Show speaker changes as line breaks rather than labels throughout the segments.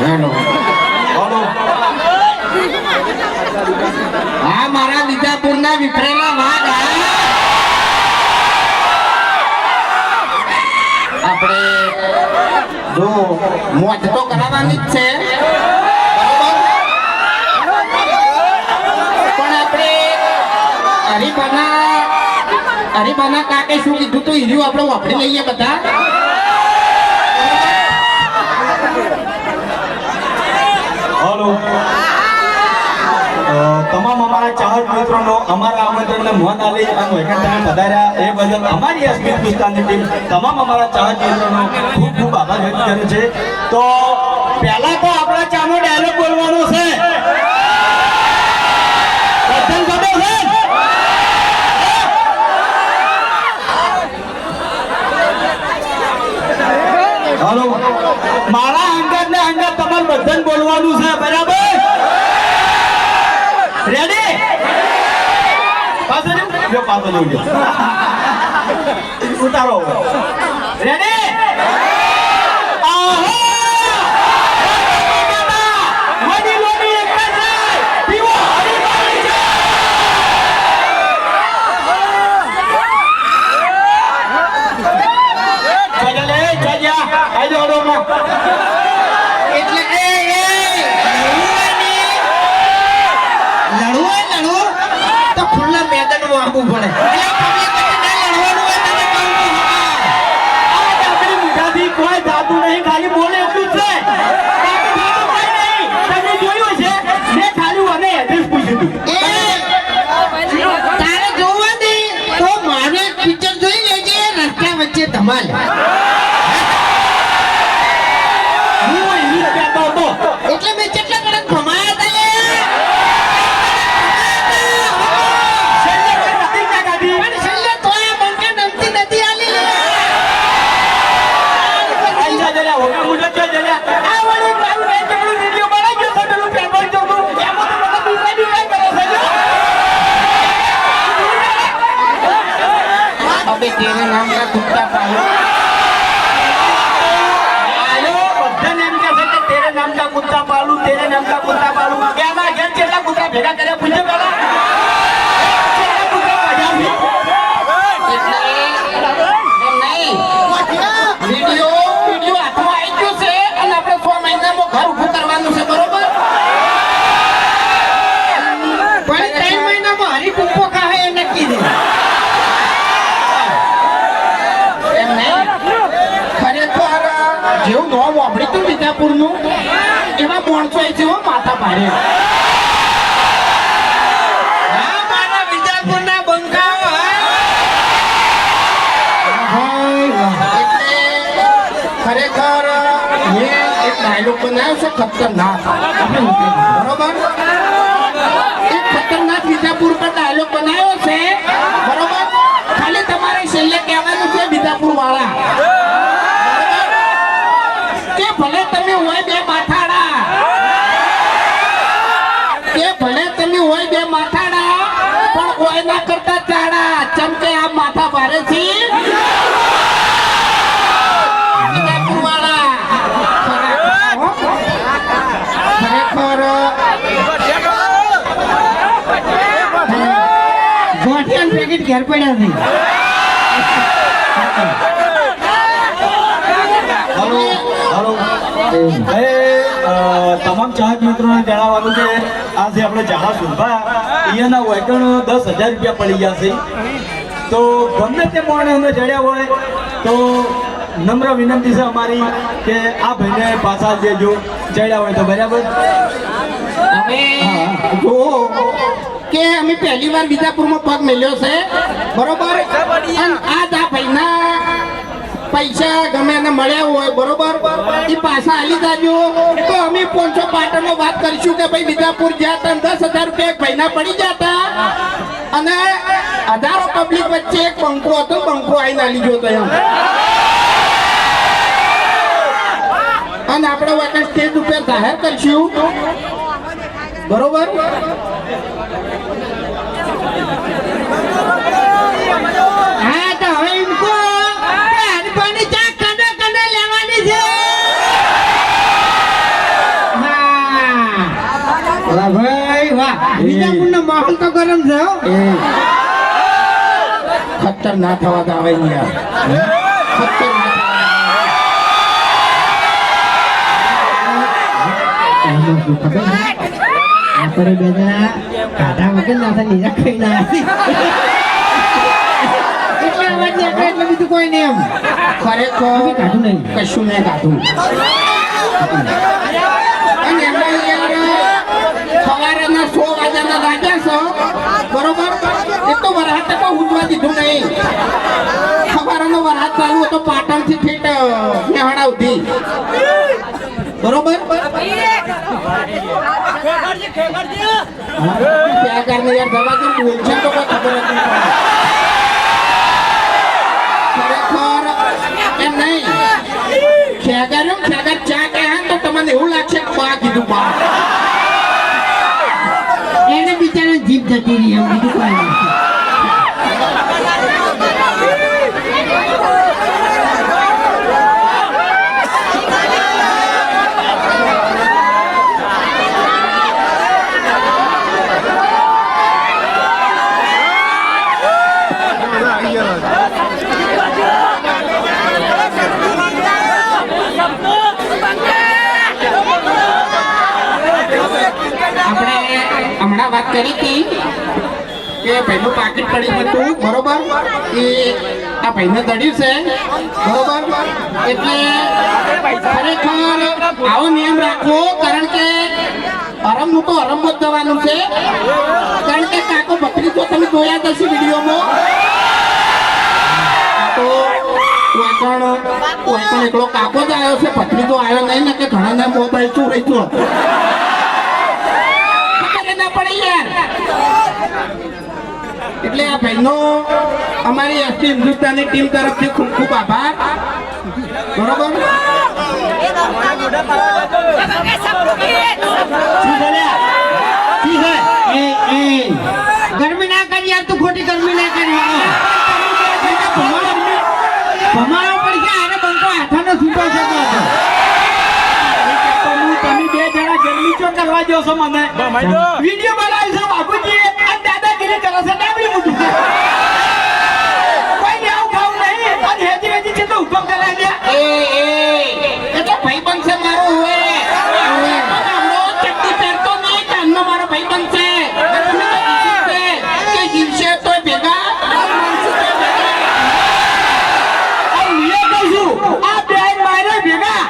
Hello.
બોલો.
હા, મારા વિજાપુરના વિફરેલા વાઘ. આપણે જો મોજ તો કરાવવાની જ છે. પણ આપણે હરિભાના હરિભાના કાકે શું કીધું તું? હીર્યું આપણે વાપરી લઈએ બધા.
હલો. તમામ અમારા ચાહક મિત્રોનો અમારા આમંત્રણને મોન આલી અને વૈકંઠ તમે પધાર્યા. એ બદલ અમારી અસ્મિત હિન્દુસ્તાનની ટીમ, તમામ અમારા ચાહક મિત્રોનો ખૂબ ખૂબ આભાર વ્યક્ત કરે છે. તો પહેલા તો આપણા ચાનો ડાયલોગ બોલવાનો છે પ્રથમ ખબર છે હલો મારા અંગત ને અંગત તમારે બધાને બોલવાનું છે બરાબર રેડી પાછો જો પાછો જોજો ઉતારો રેડી
વચ્ચે
જેવું નો
વાપરી તું વિજાપુર વિજાપુરનું એવા માણસો છે હો માથા પાડે ખરેખર મેં એક ડાયલોગ બનાવ્યો છે ખતરનાક. બરોબર? એક ખતરનાક વિજાપુર પર ડાયલોગ બનાવ્યો છે. બરોબર? પેકેટ ઘેર પડ્યા છે
હલો હલો. તમામ ચાહક મિત્રોને જણાવવાનું કે આજે આપણે જહાજ ઊભા અહીંયાના વેકણ દસ હજાર રૂપિયા પડી ગયા છે. તો ગમે તે માણસને ચડ્યા હોય તો નમ્ર વિનંતી છે અમારી કે આ ભાઈને પાછા દેજો ચડ્યા હોય તો બરાબર?
અમે જો. કે અમે પહેલી વાર વિજાપુરમાં પગ મેલ્યો છે. બરોબર? અને આ દા ભાઈના પૈસા ગમે એને મળ્યા હોય બરોબર? એ પાછા હાલી જાજો. તો અમે પોનસો પાટણમાં વાત કરીશું કે ભાઈ વિજાપુર જ્યાં તમે દસ હજાર રૂપિયા એક ભાઈના પડી જતા. અને હજારો પબ્લિક વચ્ચે એક બંકરો હતો બંકરો આવીને હાલી ગયો હતો એમ. અને આપણે વખત સ્ટેજ ઉપર જાહેર કરશું. બરોબર? હા તો હવે એમ કહો કે ચા કને કને લેવાની છે?
વાહ ભાઈ વાહ. વિજાપુરનો માહોલ તો ગરમ છે હો.
એ. ખતર ના થવા તો આવે યાર ખતર ના થવા
એમાં શું ખબર છે? આપણે બે જણા કાઢા વગર ના થાય નીરા ખાઈ ના એટલે અવાજ નીકળે એટલે બીજું કોઈ નહીં એમ.
ખરેખર
કાઢું નહીં
કશું નહીં કાઢું અને એમાં વાગ્યાના રાજા છો બરોબર તો વરસાદ તો ઉઠવા દીધું નહીં સવારનો વરસાદ ચાલુ હતો પાટણથી ઠેઠ નેહાડા બરોબર ત્યાં કારણે યાર દવા જે બોલશે તો તમને એવું લાગશે કે કીધું બા
એને બિચારા જીભ જતી રહી એમ બીજું કોઈ નહીં
આપણે હમણાં કરી હતી કે ભાઈનું પાકીટ પડ્યું હતું, બરોબર? એ આ ભાઈને દડ્યું છે, બરોબર? એટલે ખરેખર આવો નિયમ રાખવો, કારણ કે અરમનું તો અરમ જ દવાનું છે. કારણ કે કાકો બકરી તો તમે જોયા જ હશે વિડીયોમાં. તો વાસણ વાસણ એકલો કાકો જ આવ્યો છે પત્ની તો આવ્યો નહીં ને કે ઘણાના મોબાઈલ શું રહી એટલે આ ભાઈનો અમારી એસટી હિન્દુસ્તાની ટીમ તરફથી ખૂબ ખૂબ આભાર. બરોબર?
ગરમી ના કરી યાર, તું ખોટી ગરમી ના કરી ભમાડો પડશે આને બંકો હાથાનો છૂટો છે તો.
કરવા દો છો મને. વીડિયો બનાવી છે બાપુજી. અને દાદાગીરી કરે છે ડાબડી મૂકી છે કોઈ ને આવું ખાવું નહીં અને હેજી હેજી છે તો હુકમ કરે છે
એ એ એટલે ભાઈ બનશે મારો હવે હમણો ચડ્ડી પહેરતો નહીં કાનનો મારો ભાઈ બનશે અને તમે તો કીધું છે કે જીવશે તોય ભેગા મરશું તોય ભેગા
આ હું કહું છું આ બે મારે ભેગા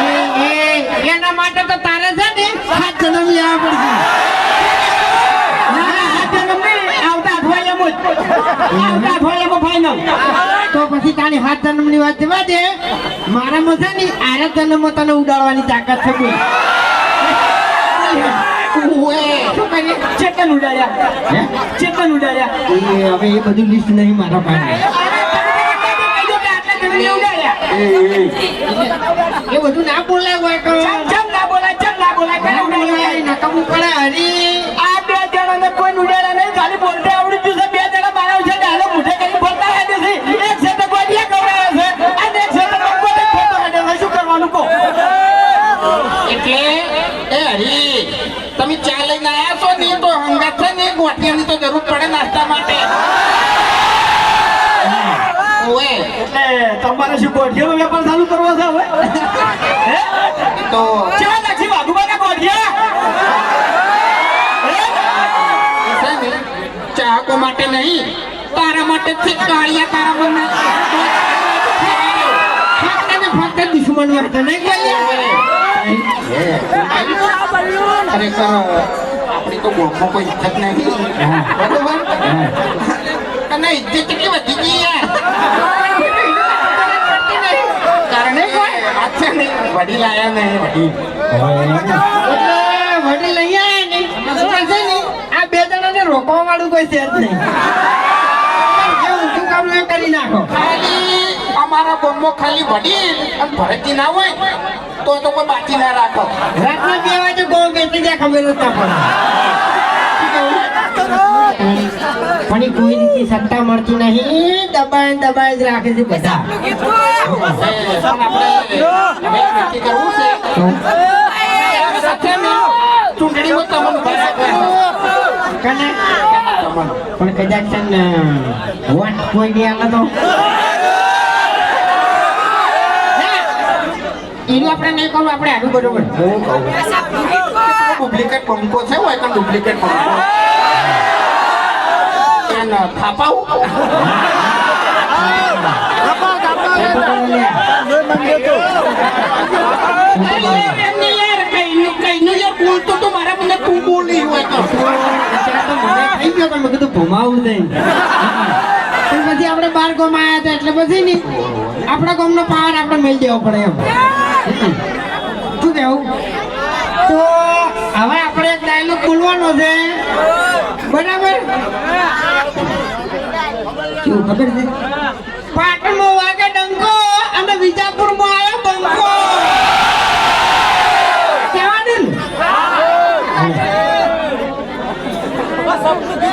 એ એ એના માટે તો તારે છે ને હાથ જન્મ લેવા પડશે
ના ના હાથે ગમે આવતા અઠવાડિયામાં જ આવતા અઠવાડિયામાં ફાઇનલ
તો પછી ઉડાડવાની તાકાત છે હવે એ બધું લિસ્ટ નહીં મારા પાસે એ બધું ના બોલાય. નકામું પડે હરી.
આ બે જણાને કોઈ ઉડાડ્યા નહીં ખાલી બોલતે આવડી ગયું છે. બે જણા મારા છે ડાયલો મુઠે કરી બોલતા હેડે છે. એક છે તો ગોડિયા કવડાવે છે. અને એક છે તો કંકોડે ખોટો હેડે છે. શું કરવાનું
એટલે એ હરી તમે ચા લઈને છો ને તો હંગાત છે ને ગોઠિયાની તો જરૂર પડે નાસ્તા માટે. ઓએ
એટલે તમારે શું ગોઠિયાનો વેપાર ચાલુ કરવો છે હવે?
તો
કેવા લાગશે વાઘુબાના ગોઠિયા હે?
છે ને ચાહકો માટે નહીં. તારા માટે છે કાળિયા તારા મને.
ફક્ત ને ફક્ત દુશ્મન વાત નહીં બોલીએ
ખરેખર આપણી તો ગોળમાં કોઈ ઇજ્જત નહીં. બરોબર? અને ઇજ્જત કેટલી વધી ગઈ કારણ વડીલ આયા નહીં વડીલ.
વડીલ અહીંયા આયા ને પણ છે ને? આ જણાને રોકવા વાળું કોઈ છે જ નહીં. કરી નાખો.
ખાલી અમારા બોમ્બો ખાલી વડીલ અને ભરતી ના હોય તો તો કોઈ બાકી ના રાખો.
રાતના બે વાગે ગોળ બેસી જાય ખબર જ ના પડે. પણ કોઈ રીતે સત્તા મળતી નહીં. દબાણ દબાણ જ રાખે છે બધા.
આપણે
કદાચ છે ને વોટ કોઈ ગયા નતો તો? એનું આપણે નહીં કહું આપણે આનું બરોબર.
હું કહું ડુપ્લિકેટ પંખો છે હોય તો ડુપ્લિકેટ પંખો. એને થાપાવું? યાર કઈનું બોલતો તો મારા મને તું બોલી હોય તો.
તો ગયો તમે કીધું ભમાવું નહીં પછી આપણે બાર ગામ આવ્યા હતા એટલે પછી ની આપણા ગામનો પાવર આપણે મેળ દેવો પડે એમ. શું કહેવું? તો હવે આપણે એક ડાયલોગ બોલવાનો છે. બરાબર શું ખબર છે પાટણમાં વાગે ડંકો અને વિજાપુરમાં આવ્યો બંકો કહેવાનું ને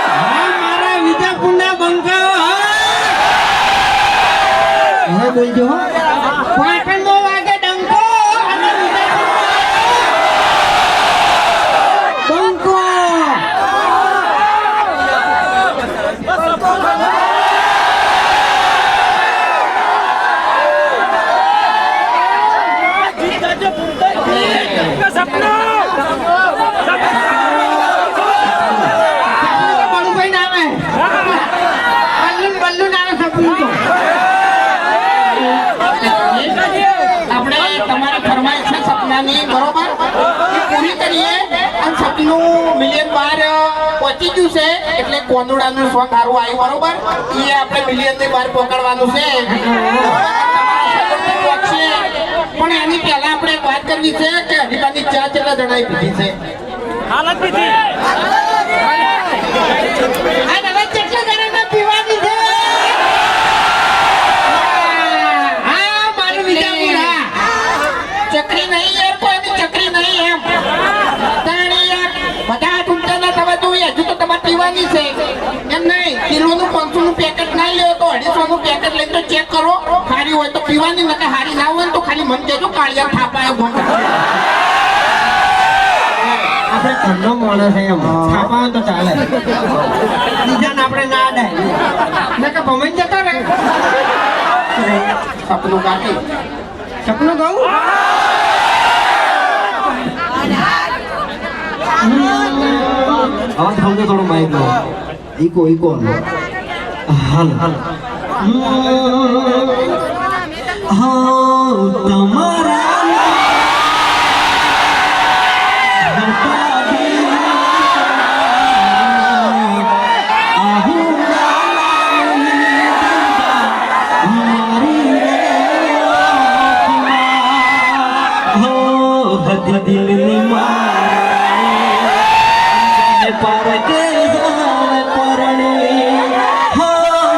હા, મારા વિજાપુરના બંકા હવે બોલજો હો. પાટણમાં વાગે ડંકો અને વિજાપુરમાં બંકો સપનું તો બળુભાઈ ના આવે બલ્લુન બલ્લુન આવે સપનું તો
આપણે તમારી ફરમાઈશ છે સપનાની બરોબર એ પૂરી કરીએ અને સપનું મિલિયન બાર પહોંચી ગયું છે. એટલે કોનુડાનું સોંગ સારું આવ્યું બરોબર? એ આપણે મિલિયનની બહાર પકડવાનું છે. પણ એની પહેલા આપણે વાત કરવી છે કે હરિભાની ચા કેટલા જણાએ પીધી છે?
હાલત હવે કેટલા જણાને પીવાની છે હા મારું વિજાપુર હા
ચકરી નહીં યાર કોઈની ચકરી નહીં એમ તાણી યાર બધા ઢૂંઢતા તમે જોઈએ હજુ તો તમારે પીવાની છે એમ નહીં કિલોનું પાંચસો નું પેકેટ ના લ્યો તો અઢીસો નું પેકેટ લઈને તો ચેક કરો. હારી હોય તો પીવાની નકે હારી ના હોય ને તો ખાલી મન કહેજો કાળિયા થાપાયો ભોંગ
આપણે ઘરનો માણસ છે એમ. છાપાવે તો ચાલે. બીજાને આપણે ના અડાય નકર ભમાઈ જતો રે
સપનું કાકી
સપનું કહું
અવાજ સમજો થોડો માઇક નો ઈકો ઈકો. હાલ હાલ. હા તમારા